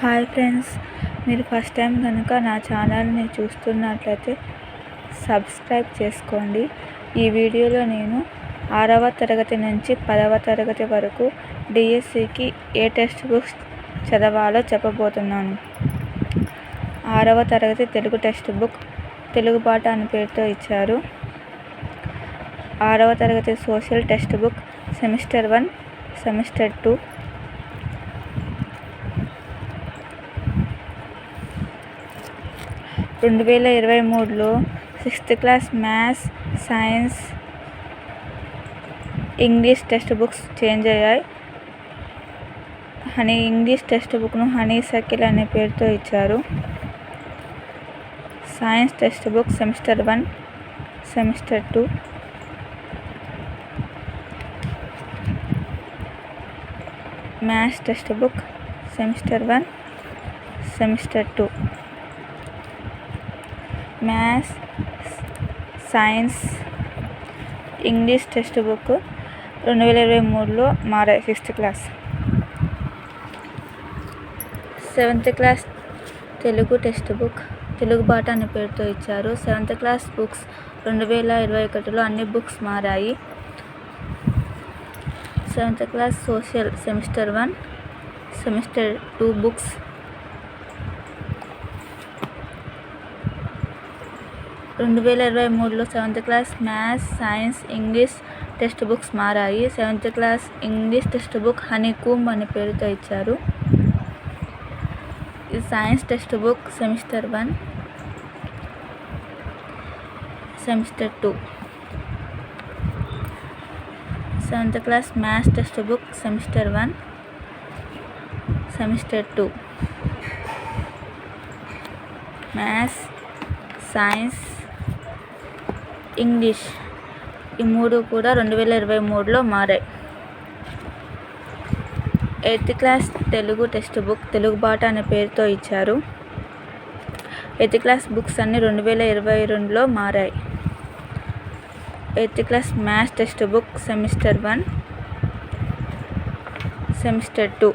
Hi friends మీరు first time కనుక నా ఛానల్ని చూస్తున్నట్లయితే సబ్స్క్రైబ్ చేసుకోండి. ఈ వీడియోలో నేను ఆరవ తరగతి నుంచి పదవ తరగతి వరకు డిఎస్సికి ఏ టెక్స్ట్ బుక్స్ చదవాలో చెప్పబోతున్నాను. ఆరవ తరగతి తెలుగు టెక్స్ట్ బుక్ తెలుగు పాట అని పేరుతో ఇచ్చారు. ఆరవ తరగతి social text book semester one semester two రెండు వేల ఇరవై మూడులో sixth class maths science English text books change అయ్యాయి. హనీ ఇంగ్లీష్ టెక్స్ట్ బుక్ను హనీ సకిల్ అనే పేరుతో ఇచ్చారు. Science text book semester one semester two. Maths text book semester one semester two. Maths science English text book రెండు వేల ఇరవై మూడులో మారాయి sixth class. Seventh class Telugu text book Telugu పాట అనే పేరుతో ఇచ్చారు. సెవెంత్ క్లాస్ బుక్స్ రెండు వేల ఇరవై ఒకటిలో అన్ని బుక్స్ మారాయి. Seventh class social semester one semester two books రెండు వేల ఇరవై మూడులో seventh class maths science English text books మారాయి. Seventh class English text book honeycomb అనే పేరుతో ఇచ్చారు. ఇది science text book semester one semester two. Seventh class maths text book semester one semester two. Maths science English. ఈ మూడు కూడా రెండు వేల ఇరవై మూడులో మారాయి. Eighth class Telugu text book Telugu బాట అనే పేరుతో ఇచ్చారు. ఎయిత్ క్లాస్ బుక్స్ అన్నీ రెండు వేల ఇరవై రెండులో మారాయి. Eighth class maths text book semester one semester two.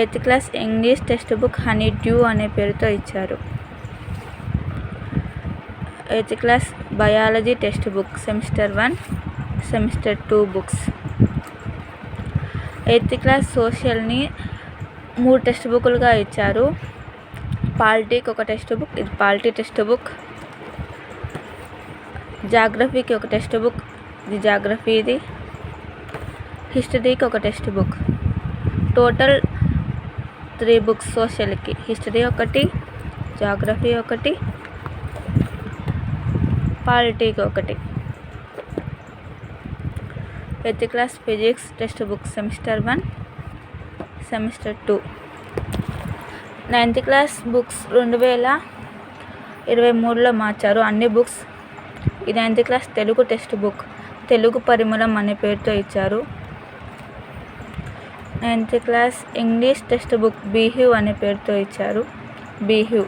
Eighth class English text book honeydew అనే పేరుతో ఇచ్చారు. Eighth class biology text book semester one semester two books. Eighth class సోషల్ని మూడు టెక్స్ట్ బుక్లుగా ఇచ్చారు. పాలిటీకి ఒక టెక్స్ట్ బుక్ ఇది పాలిటీ టెక్స్ట్ బుక్. జాగ్రఫీకి ఒక టెక్స్ట్ బుక్ ఇది జాగ్రఫీది హిస్టరీకి ఒక text book. Total three books సోషల్కి history ఒకటి జాగ్రఫీ ఒకటి పాలిటీకి ఒకటి. Eighth class physics text book semester one semester two. Ninth class books రెండు వేల ఇరవై మూడులో మార్చారు. అన్ని బుక్స్ ఈ ninth class Telugu text book Telugu పరిమళం అనే పేరుతో ఇచ్చారు. Ninth class English text book బీహ్యూ అనే పేరుతో ఇచ్చారు. బీహ్యూ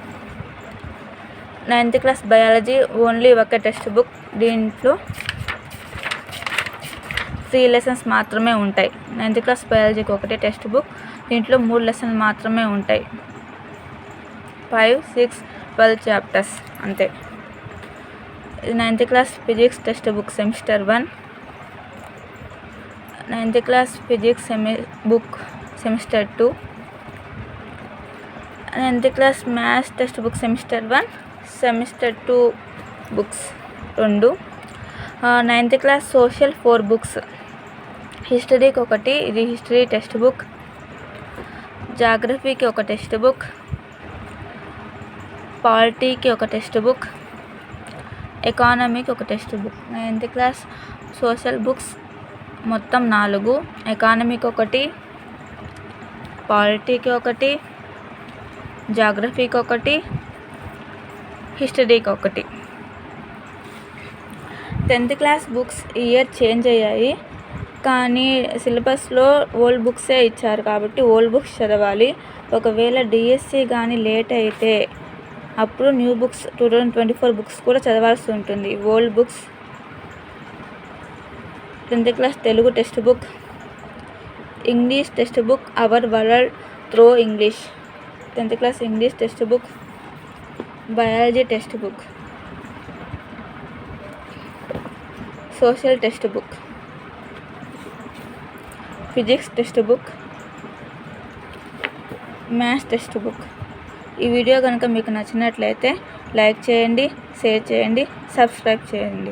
నైన్త్ క్లాస్ బయాలజీ ఓన్లీ ఒక టెక్స్ట్ బుక్. దీంట్లో త్రీ లెసన్స్ మాత్రమే ఉంటాయి. నైన్త్ క్లాస్ బయాలజీకి ఒకటే టెక్స్ట్ బుక్. దీంట్లో మూడు లెసన్స్ మాత్రమే ఉంటాయి. ఫైవ్ సిక్స్ ట్వెల్వ్ చాప్టర్స్ అంతే. ఇది ninth class physics text book semester one. Ninth class physics semi book semester two. Ninth class maths text book semester one. Semester two books రెండు. Ninth class social four books. హిస్టరీకి ఒకటి ఇది history text book. జాగ్రఫీకి ఒక text book. పాలిటీకి ఒక text book. ఎకానమీకి ఒక text book. Ninth class social books మొత్తం నాలుగు. ఎకానమీకి ఒకటి పాలిటీకి ఒకటి జాగ్రఫీకి ఒకటి హిస్టరీకి ఒకటి. Tenth class books year change అయ్యాయి. కానీ సిలబస్లో ఓల్డ్ బుక్సే ఇచ్చారు కాబట్టి ఓల్డ్ బుక్స్ చదవాలి. ఒకవేళ డిఎస్సి కానీ లేట్ అయితే అప్పుడు new books two thousand twenty four books కూడా చదవాల్సి ఉంటుంది. Old books tenth class Telugu text book English text book our world through English. Tenth class English text book biology text book. Social text book. Physics text book. Maths text book. ఈ video కనుక మీకు నచ్చినట్లయితే like చేయండి share చేయండి subscribe చేయండి.